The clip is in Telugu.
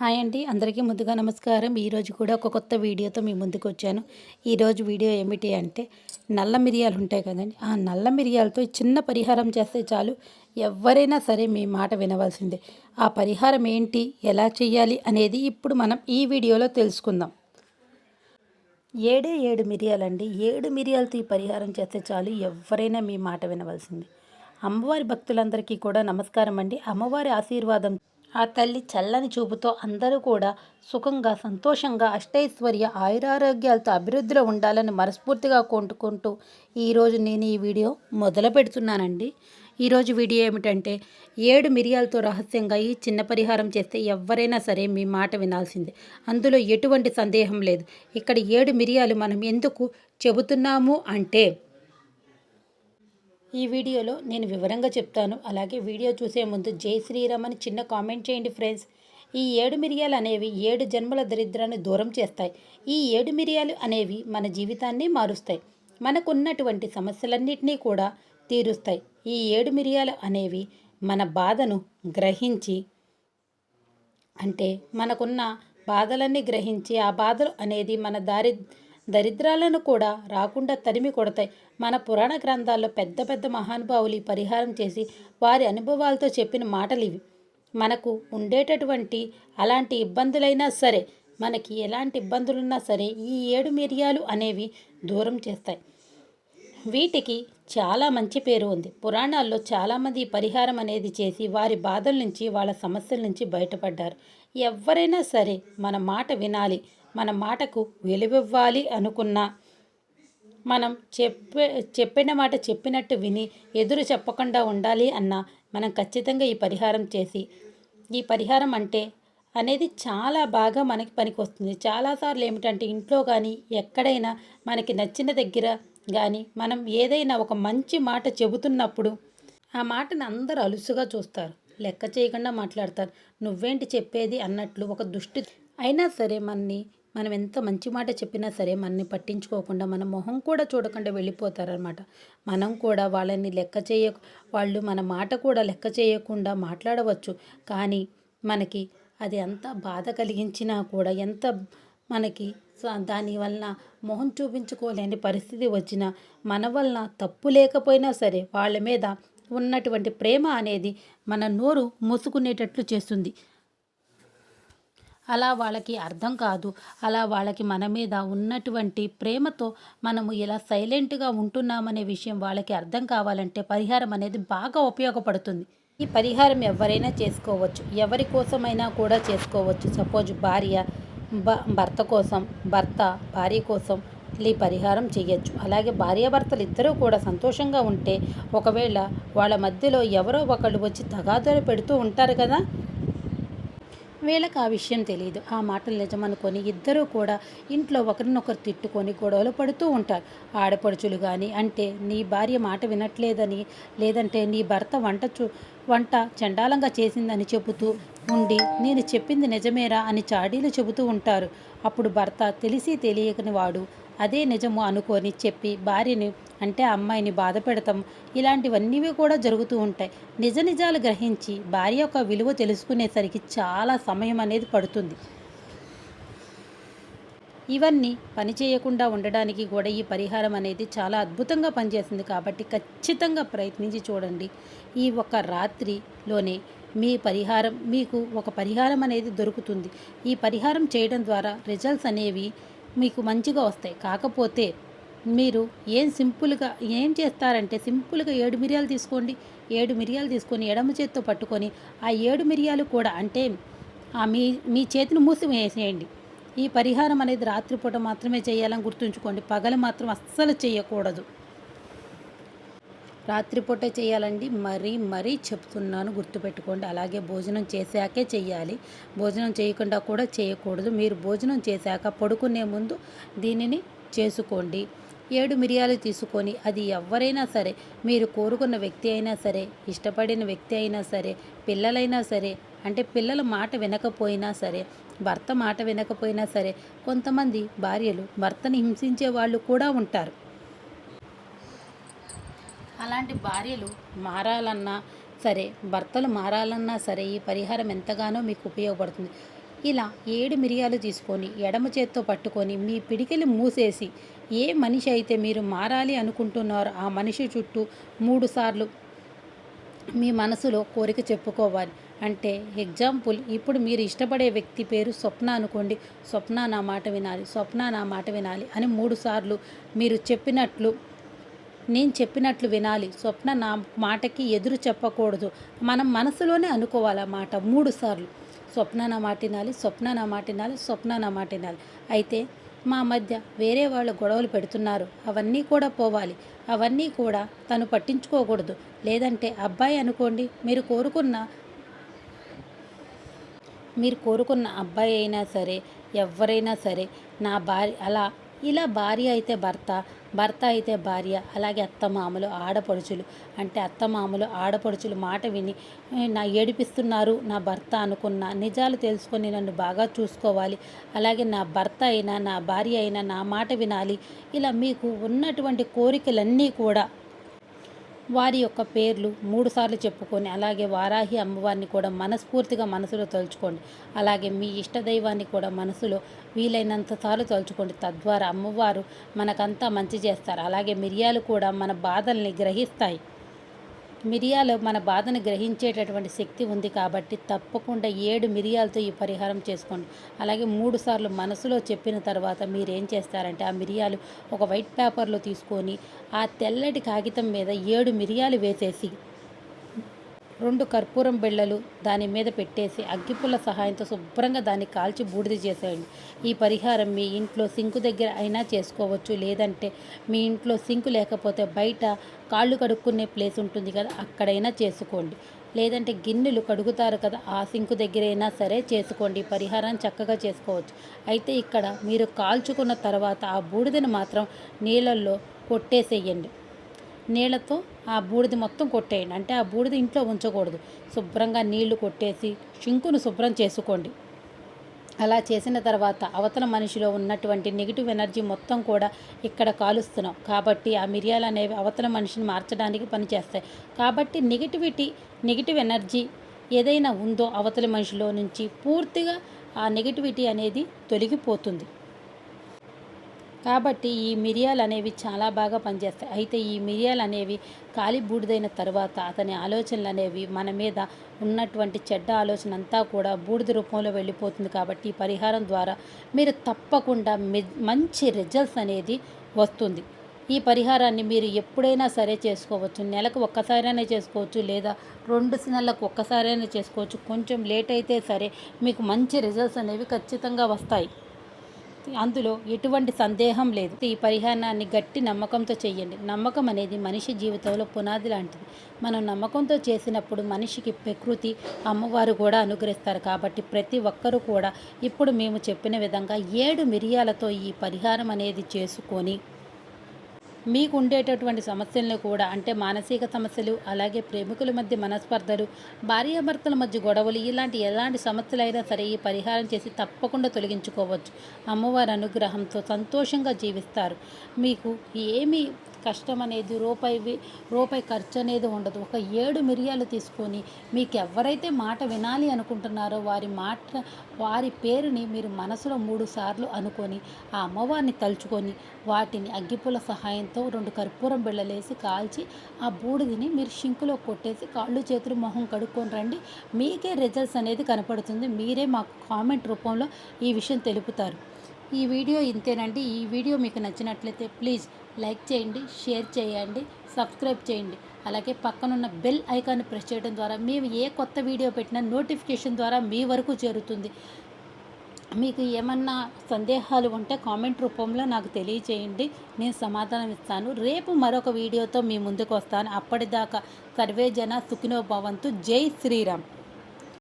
హాయ్ అండి అందరికీ ముందుగా నమస్కారం. ఈరోజు కూడా ఒక కొత్త వీడియోతో మీ ముందుకు వచ్చాను. ఈరోజు వీడియో ఏమిటి అంటే నల్ల మిరియాలు ఉంటాయి కదండి. ఆ నల్ల మిరియాలతో చిన్న పరిహారం చేస్తే చాలు. ఎవరైనా సరే మీ మాట వినవలసిందే. ఆ పరిహారం ఏంటి ఎలా చేయాలి అనేది ఇప్పుడు మనం ఈ వీడియోలో తెలుసుకుందాం. ఏడే ఏడు మిరియాలండి. ఏడు మిరియాలతో ఈ పరిహారం చేస్తే చాలు. ఎవరైనా మీ మాట వినవలసింది. అమ్మవారి భక్తులందరికీ కూడా నమస్కారం అండి. అమ్మవారి ఆశీర్వాదం ఆ తల్లి చల్లని చూపుతో అందరూ కూడా సుఖంగా సంతోషంగా అష్టైశ్వర్య ఆయురారోగ్యాలతో అభివృద్ధిలో ఉండాలని మనస్ఫూర్తిగా కొంటుకుంటూ ఈరోజు నేను ఈ వీడియో మొదలు పెడుతున్నానండి. ఈరోజు వీడియో ఏమిటంటే ఏడు మిరియాలతో రహస్యంగా ఈ చిన్న పరిహారం చేస్తే ఎవరైనా సరే మీ మాట వినాల్సిందే. అందులో ఎటువంటి సందేహం లేదు. ఇక్కడ ఏడు మిరియాలు మనం ఎందుకు చెబుతున్నాము అంటే ఈ వీడియోలో నేను వివరంగా చెప్తాను. అలాగే వీడియో చూసే ముందు జై శ్రీరామ్ అని చిన్న కామెంట్ చేయండి ఫ్రెండ్స్. ఈ ఏడు మిరియాలు అనేవి ఏడు జన్మల దరిద్రాన్ని దూరం చేస్తాయి. ఈ ఏడు మిరియాలు అనేవి మన జీవితాన్ని మారుస్తాయి. మనకున్నటువంటి సమస్యలన్నింటినీ కూడా తీరుస్తాయి. ఈ ఏడు మిరియాలు అనేవి మన బాధను గ్రహించి అంటే మనకున్న బాధలన్నీ గ్రహించి ఆ బాధలు అనేది మన దారి దరిద్రాలను కూడా రాకుండా తరిమి కొడతాయి. మన పురాణ గ్రంథాల్లో పెద్ద పెద్ద మహానుభావులు పరిహారం చేసి వారి అనుభవాలతో చెప్పిన మాటలు ఇవి. మనకు ఉండేటటువంటి అలాంటి ఇబ్బందులైనా సరే మనకి ఎలాంటి ఇబ్బందులున్నా సరే ఈ ఏడు మిరియాలు అనేవి దూరం చేస్తాయి. వీటికి చాలా మంచి పేరు ఉంది. పురాణాల్లో చాలామంది పరిహారం అనేది చేసి వారి బాధల నుంచి వాళ్ళ సమస్యల నుంచి బయటపడ్డారు. ఎవరైనా సరే మన మాట వినాలి. మన మాటకు వెలువివ్వాలి అనుకున్నా మనం చెప్పే చెప్పిన మాట చెప్పినట్టు విని ఎదురు చెప్పకుండా ఉండాలి అన్న మనం ఖచ్చితంగా ఈ పరిహారం చేసి ఈ పరిహారం అంటే అనేది చాలా బాగా మనకి పనికి వస్తుంది చాలాసార్లు ఏమిటంటే ఇంట్లో కానీ ఎక్కడైనా మనకి నచ్చిన దగ్గర కానీ మనం ఏదైనా ఒక మంచి మాట చెబుతున్నప్పుడు ఆ మాటను అందరూ అలుసుగా చూస్తారు. లెక్క చేయకుండా మాట్లాడతారు. నువ్వేంటి చెప్పేది అన్నట్లు ఒక దుష్టి అయినా సరే మనని మనం ఎంత మంచి మాట చెప్పినా సరే మనని పట్టించుకోకుండా మన మొహం కూడా చూడకుండా వెళ్ళిపోతారనమాట మనం కూడా వాళ్ళని లెక్క చేయ వాళ్ళు మన మాట కూడా లెక్క చేయకుండా మాట్లాడవచ్చు. కానీ మనకి అది ఎంత బాధ కలిగించినా కూడా ఎంత మనకి దానివల్ల మొహం చూపించుకోలేని పరిస్థితి వచ్చినా మన వలన తప్పు లేకపోయినా సరే వాళ్ళ మీద ఉన్నటువంటి ప్రేమ అనేది మన నోరు మూసుకునేటట్లు చేస్తుంది. అలా వాళ్ళకి అర్థం కాదు. అలా వాళ్ళకి మన మీద ఉన్నటువంటి ప్రేమతో మనము ఇలా సైలెంట్గా ఉంటున్నామనే విషయం వాళ్ళకి అర్థం కావాలంటే పరిహారం అనేది బాగా ఉపయోగపడుతుంది. ఈ పరిహారం ఎవరైనా చేసుకోవచ్చు. ఎవరి కోసమైనా కూడా చేసుకోవచ్చు. సపోజ్ భార్య భర్త కోసం భర్త భార్య కోసం ఈ పరిహారం చేయొచ్చు అలాగే భార్యాభర్తలు ఇద్దరూ కూడా సంతోషంగా ఉంటే ఒకవేళ వాళ్ళ మధ్యలో ఎవరో ఒకళ్ళు వచ్చి తగాదలు పెడుతూ ఉంటారు కదా వీళ్ళకి ఆ విషయం తెలియదు ఆ మాటలు నిజమనుకొని ఇద్దరూ కూడా ఇంట్లో ఒకరినొకరు తిట్టుకొని గొడవలు పడుతూ ఉంటారు. ఆడపడుచులు కానీ అంటే నీ భార్య మాట వినట్లేదని లేదంటే నీ భర్త వంట చూ వంట చండాలంగా చేసిందని చెబుతూ ఉండి నేను చెప్పింది నిజమేరా అని చాడీలు చెబుతూ ఉంటారు. అప్పుడు భర్త తెలిసి తెలియకని వాడు అదే నిజము అనుకొని చెప్పి భార్యని అంటే అమ్మాయిని బాధ పెడతాం ఇలాంటివన్నీ కూడా జరుగుతూ ఉంటాయి. నిజ నిజాలు గ్రహించి భార్య యొక్క విలువ తెలుసుకునేసరికి చాలా సమయం అనేది పడుతుంది. ఇవన్నీ పని చేయకుండా ఉండడానికి కూడా ఈ పరిహారం అనేది చాలా అద్భుతంగా పనిచేస్తుంది. కాబట్టి ఖచ్చితంగా ప్రయత్నించి చూడండి. ఈ ఒక రాత్రిలోనే మీ పరిహారం మీకు ఒక పరిహారం అనేది దొరుకుతుంది. ఈ పరిహారం చేయడం ద్వారా రిజల్ట్స్ అనేవి మీకు మంచిగా వస్తాయి. కాకపోతే మీరు ఏం సింపుల్గా ఏం చేస్తారంటే సింపుల్గా ఏడు మిరియాలు తీసుకోండి. ఏడు మిరియాలు తీసుకొని ఎడమ చేత్తో పట్టుకొని ఆ ఏడు మిరియాలు కూడా అంటే ఆ మీ మీ చేతిని మూసివేసేయండి ఈ పరిహారం అనేది రాత్రిపూట మాత్రమే చేయాలని గుర్తుంచుకోండి. పగలు మాత్రం అస్సలు చేయకూడదు. రాత్రిపూట చేయాలండి. మరీ మరీ చెప్తున్నాను గుర్తుపెట్టుకోండి. అలాగే భోజనం చేశాకే చేయాలి భోజనం చేయకుండా కూడా చేయకూడదు. మీరు భోజనం చేశాక పడుకునే ముందు దీనిని చేసుకోండి. ఏడు మిరియాలు తీసుకొని అది ఎవరైనా సరే మీరు కోరుకున్న వ్యక్తి అయినా సరే ఇష్టపడిన వ్యక్తి అయినా సరే పిల్లలైనా సరే అంటే పిల్లల మాట వినకపోయినా సరే భర్త మాట వినకపోయినా సరే కొంతమంది భార్యలు భర్తని హింసించే వాళ్ళు కూడా ఉంటారు. అలాంటి భార్యలు మారాలన్నా సరే భర్తలు మారాలన్నా సరే ఈ పరిహారం ఎంతగానో మీకు ఉపయోగపడుతుంది. ఇలా ఏడు మిరియాలు తీసుకొని ఎడమ చేత్తో పట్టుకొని మీ పిడికిలు మూసేసి ఏ మనిషి అయితే మీరు మారాలి అనుకుంటున్నారో ఆ మనిషి చుట్టూ మూడు సార్లు మీ మనసులో కోరిక చెప్పుకోవాలి. అంటే ఎగ్జాంపుల్ ఇప్పుడు మీరు ఇష్టపడే వ్యక్తి పేరు స్వప్న అనుకోండి స్వప్న నా మాట వినాలి స్వప్న నా మాట వినాలి అని మూడు సార్లు మీరు చెప్పినట్లు నేను చెప్పినట్లు వినాలి. స్వప్న నా మాటకి ఎదురు చెప్పకూడదు. మనం మనసులోనే అనుకోవాలి ఆ మాట మూడు సార్లు. స్వప్న నా మాట వినాలి స్వప్న నా మాట వినాలి స్వప్న నా మాట వినాలి. అయితే మా మధ్య వేరే వాళ్ళు గొడవలు పెడుతున్నారు. అవన్నీ కూడా పోవాలి. అవన్నీ కూడా తను పట్టించుకోకూడదు. లేదంటే అబ్బాయి అనుకోండి మీరు కోరుకున్న మీరు కోరుకున్న అబ్బాయి అయినా సరే ఎవరైనా సరే నా భార్య అలా ఇలా భార్య అయితే భర్త భర్త అయితే భార్య అలాగే అత్తమామలు ఆడపడుచులు. అంటే అత్తమామలు ఆడపడుచులు మాట విని నా ఏడిపిస్తున్నారు నా భర్త అనుకున్న నిజాలు తెలుసుకొని నన్ను బాగా చూసుకోవాలి. అలాగే నా భర్త అయినా నా భార్య అయినా నా మాట వినాలి. ఇలా మీకు ఉన్నటువంటి కోరికలన్నీ కూడా వారి యొక్క పేర్లు మూడుసార్లు చెప్పుకొని అలాగే వారాహి అమ్మవారిని కూడా మనస్ఫూర్తిగా మనసులో తలుచుకోండి. అలాగే మీ ఇష్టదైవాన్ని కూడా మనసులో వీలైనంత సార్లు తలుచుకోండి. తద్వారా అమ్మవారు మనకంతా మంచి చేస్తారు. అలాగే మిరియాలు కూడా మన బాధల్ని గ్రహిస్తాయి. మిరియాలు మన బాధను గ్రహించేటటువంటి శక్తి ఉంది కాబట్టి తప్పకుండా ఏడు మిరియాలతో ఈ పరిహారం చేసుకోండి. అలాగే మూడు సార్లు మనసులో చెప్పిన తర్వాత మీరేం చేస్తారంటే ఆ మిరియాలు ఒక వైట్ పేపర్లో తీసుకొని ఆ తెల్లటి కాగితం మీద ఏడు మిరియాలు వేసేసి రెండు కర్పూరం బిళ్ళలు దాని మీద పెట్టేసి అగ్గిపుల్ల సహాయంతో శుభ్రంగా దాన్ని కాల్చి బూడిద చేసేయండి. ఈ పరిహారం మీ ఇంట్లో సింకు దగ్గర అయినా చేసుకోవచ్చు. లేదంటే మీ ఇంట్లో సింకు లేకపోతే బయట కాళ్ళు కడుక్కునే ప్లేస్ ఉంటుంది కదా అక్కడైనా చేసుకోండి. లేదంటే గిన్నెలు కడుగుతారు కదా ఆ సింకు దగ్గరైనా సరే చేసుకోండి. పరిహారం చక్కగా చేసుకోవచ్చు. అయితే ఇక్కడ మీరు కాల్చుకున్న తర్వాత ఆ బూడిదను మాత్రం నీళ్ళల్లో కొట్టేసేయండి. నీళ్ళతో ఆ బూడిద మొత్తం కొట్టేయండి. అంటే ఆ బూడిద ఇంట్లో ఉంచకూడదు. శుభ్రంగా నీళ్ళు కొట్టేసి షింకును శుభ్రం చేసుకోండి. అలా చేసిన తర్వాత అవతల మనిషిలో ఉన్నటువంటి నెగిటివ్ ఎనర్జీ మొత్తం కూడా ఇక్కడ కాలుస్తున్నాం. కాబట్టి ఆ మిరియాలు అనేవి అవతల మనిషిని మార్చడానికి పనిచేస్తాయి. కాబట్టి నెగిటివిటీ నెగిటివ్ ఎనర్జీ ఏదైనా ఉందో అవతల మనిషిలో నుంచి పూర్తిగా ఆ నెగిటివిటీ అనేది తొలగిపోతుంది. కాబట్టి ఈ మిరియాలు అనేవి చాలా బాగా పనిచేస్తాయి. అయితే ఈ మిరియాలు అనేవి కాలి బూడిదైన తర్వాత అతని ఆలోచనలు అనేవి మన మీద ఉన్నటువంటి చెడ్డ ఆలోచన అంతా కూడా బూడిద రూపంలో వెళ్ళిపోతుంది కాబట్టి ఈ పరిహారం ద్వారా మీరు తప్పకుండా మంచి రిజల్ట్స్ అనేది వస్తుంది. ఈ పరిహారాన్ని మీరు ఎప్పుడైనా సరే చేసుకోవచ్చు. నెలకు ఒక్కసారైనా చేసుకోవచ్చు లేదా రెండు నెలలకు ఒక్కసారైనా చేసుకోవచ్చు. కొంచెం లేట్ అయితే సరే మీకు మంచి రిజల్ట్స్ అనేవి ఖచ్చితంగా వస్తాయి. అందులో ఎటువంటి సందేహం లేదు. ఈ పరిహారాన్ని గట్టి నమ్మకంతో చేయండి నమ్మకం అనేది మనిషి జీవితంలో పునాది లాంటిది. మనం నమ్మకంతో చేసినప్పుడు మనిషికి ప్రకృతి అమ్మవారు కూడా అనుగ్రహిస్తారు. కాబట్టి ప్రతి ఒక్కరూ కూడా ఇప్పుడు మేము చెప్పిన విధంగా ఏడు మిరియాలతో ఈ పరిహారం అనేది చేసుకొని మీకు ఉండేటటువంటి సమస్యలను కూడా అంటే మానసిక సమస్యలు అలాగే ప్రేమికుల మధ్య మనస్పర్ధలు భార్యాభర్తల మధ్య గొడవలు ఇలాంటి ఎలాంటి సమస్యలైనా సరే ఈ పరిహారం చేసి తప్పకుండా తొలగించుకోవచ్చు. అమ్మవారి అనుగ్రహంతో సంతోషంగా జీవిస్తారు. మీకు ఏమీ కష్టం అనేది రూపాయి రూపాయి ఖర్చు అనేది ఉండదు. ఒక ఏడు మిరియాలు తీసుకొని మీకు ఎవరైతే మాట వినాలి అనుకుంటున్నారో వారి మాట వారి పేరుని మీరు మనసులో మూడు సార్లు అనుకొని ఆ అమ్మవారిని తలుచుకొని వాటిని అగ్గిపుల సహాయంతో రెండు కర్పూరం బిళ్ళలేసి కాల్చి ఆ బూడిదని మీరు షింకులో కొట్టేసి కాళ్ళు చేతులు మొహం కడుక్కొని రండి. మీకే రిజల్ట్స్ అనేది కనపడుతుంది. మీరే మాకు కామెంట్ రూపంలో ఈ విషయం తెలుపుతారు. ఈ వీడియో ఇంతేనండి. ఈ వీడియో మీకు నచ్చినట్లయితే ప్లీజ్ లైక్ చేయండి షేర్ చేయండి సబ్స్క్రైబ్ చేయండి. అలాగే పక్కనున్న బెల్ ఐకాన్ ప్రెస్ చేయడం ద్వారా మేము ఏ కొత్త వీడియో పెట్టినా నోటిఫికేషన్ ద్వారా మీ వరకు చేరుతుంది. మీకు ఏమన్నా సందేహాలు ఉంటే కామెంట్ రూపంలో నాకు తెలియచేయండి నేను సమాధానం ఇస్తాను. రేపు మరొక వీడియోతో మీ ముందుకు వస్తాను. అప్పటిదాకా సర్వే జన సుఖినో భవంతు. జై శ్రీరామ్.